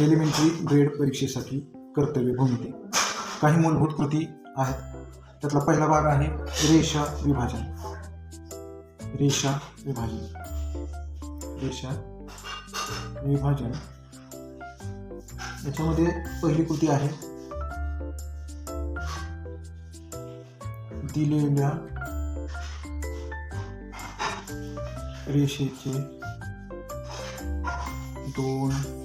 Elementary grade परीक्षेसाठी कर्तव्य भूमिती काही मूलभूत कृती आहेत. त्यातला पहिला भाग आहे रेषा विभाजन. रेषा विभाजन. रेषा विभाजन. याच्यामध्ये पहिली कृती आहे. दिलेल्या रेषेचे दोन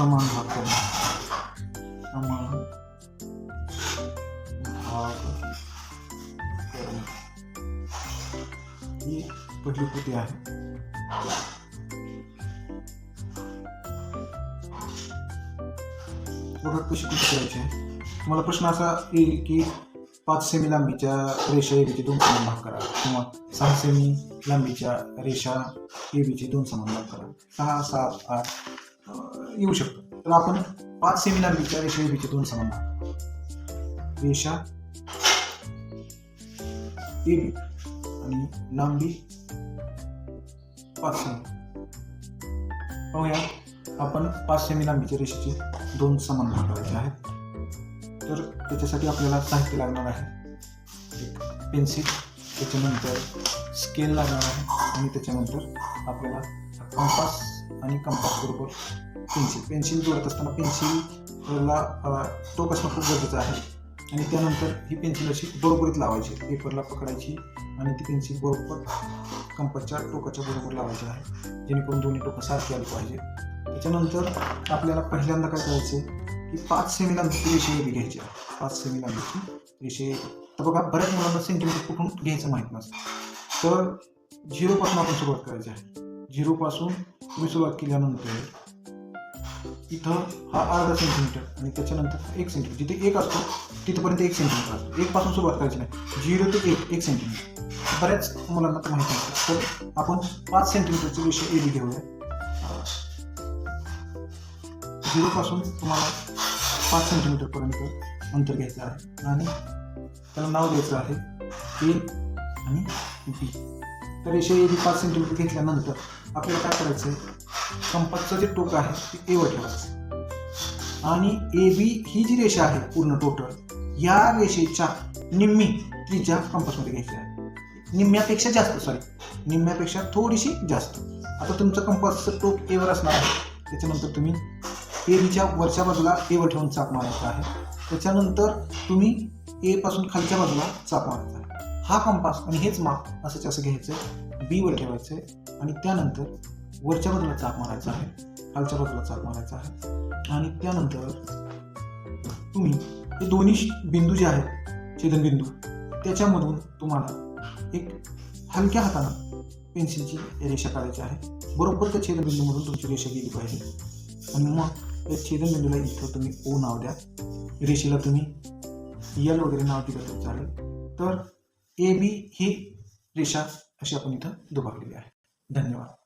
समान भाग करणे समान भाग करणे ही पहिली कृती आहे बघा कशी कृती करायची आहे तुम्हाला प्रश्न असा येईल की पाच सेमी लांबीच्या रेषा ए बीचे दोन समान भाग करा किंवा सहा सेमी लांबीच्या रेषा ए बीचे दोन समान भाग करा सहा सात, आठ। येऊ शकतो. तर आपण पाच सेमी लांबीच्या रेषा बीचे दोन समान रेषा ए बी आणि लांबी पाच सेमी पाहूया. आपण पाच सेमी लांबीच्या रेषेचे दोन समान भाग करायचे आहेत. तर त्याच्यासाठी आपल्याला साहित्य लागणार आहे. एक पेन्सिल त्याच्यानंतर स्केल लागणार आहे आणि त्याच्यानंतर आपल्याला कंपास आणि कंपास बरोबर पेन्सिल पेन्सिल जोडत असताना पेन्सिलला टोक असणं खूप गरजेचं आहे. आणि त्यानंतर ही पेन्सिल अशी बरोबरीत लावायची. पेपरला पकडायची आणि ती पेन्सिल बरोबर कंपासच्या टोकाच्या बरोबर लावायची आहे. जेणेकरून दोन्ही टोकं सारखी आली पाहिजे. त्याच्यानंतर आपल्याला पहिल्यांदा काय करायचं की पाच सेमी लांबीची रेषे एबी घ्यायची आहे. पाच सेमी लांबीची रेषे. तर बघा बऱ्याच मुलांना सेंटीमीटर कुठून घ्यायचं माहीत नसतं. तर झिरोपासून आपण सुरुवात करायची आहे. झिरोपासून तुम्ही सुरुवात केल्यानंतर इथं हा अर्धा सेंटीमीटर आणि त्याच्यानंतर एक सेंटीमीटर जिथे एक असतो तिथपर्यंत एक सेंटीमीटर असतो. एक पासून सुरुवात करायची नाही. झिरो ते एक एक सेंटीमीटर बऱ्याच मुलांना तर माहिती नसतं तर आपण पाच सेंटीमीटरचे विषय एडी घेऊया. झिरोपासून तुम्हाला पाच सेंटीमीटरपर्यंत अंतर घ्यायचं आहे. आणि त्याला नाव द्यायचं आहे ए आणि बी रेषा ए बी पाच सेंटीमीटर घेतल्यानंतर आपल्याला काय करायचं आहे कंपासचं जे टोक आहे ते एवढं ठेवायचं. आणि ए बी ही जी रेषा आहे पूर्ण टोटल या रेषेच्या निम्मी त्रिज्या कंपासमध्ये घ्यायची आहे. निम्म्यापेक्षा जास्त सॉरी निम्म्यापेक्षा थोडीशी जास्त. आता तुमचं कंपासचं टोक एवर असणार आहे. त्याच्यानंतर तुम्ही ए बीच्या वरच्या बाजूला एवर ठेवून चाप मारायचा आहे. त्याच्यानंतर तुम्ही एपासून खालच्या बाजूला चाप मारायचा आहे हा कंपास आणि हेच माप असंच असं घ्यायचं. बी वर ठेवायचं आहे आणि त्यानंतर वरच्या बाजूला चाप मारायचा आहे खालच्या बाजूला चाप मारायचा आहे आणि त्यानंतर तुम्ही हे दोन्ही श- बिंदू जे आहेत छेदनबिंदू त्याच्यामधून तुम्हाला एक हलक्या हातानं पेन्सिलची रेषा काढायची आहे. बरोबर त्या छेदनबिंदूमधून तुमची रेषा गेली पाहिजे. आणि मग त्या छेदनबिंदूला इथं तुम्ही ओ नाव द्या. रेषेला तुम्ही यल वगैरे नाव दिलं तर चालेल. तर ए बी ही रेषा अशी आपण इथं दुभागलेली आहे. धन्यवाद.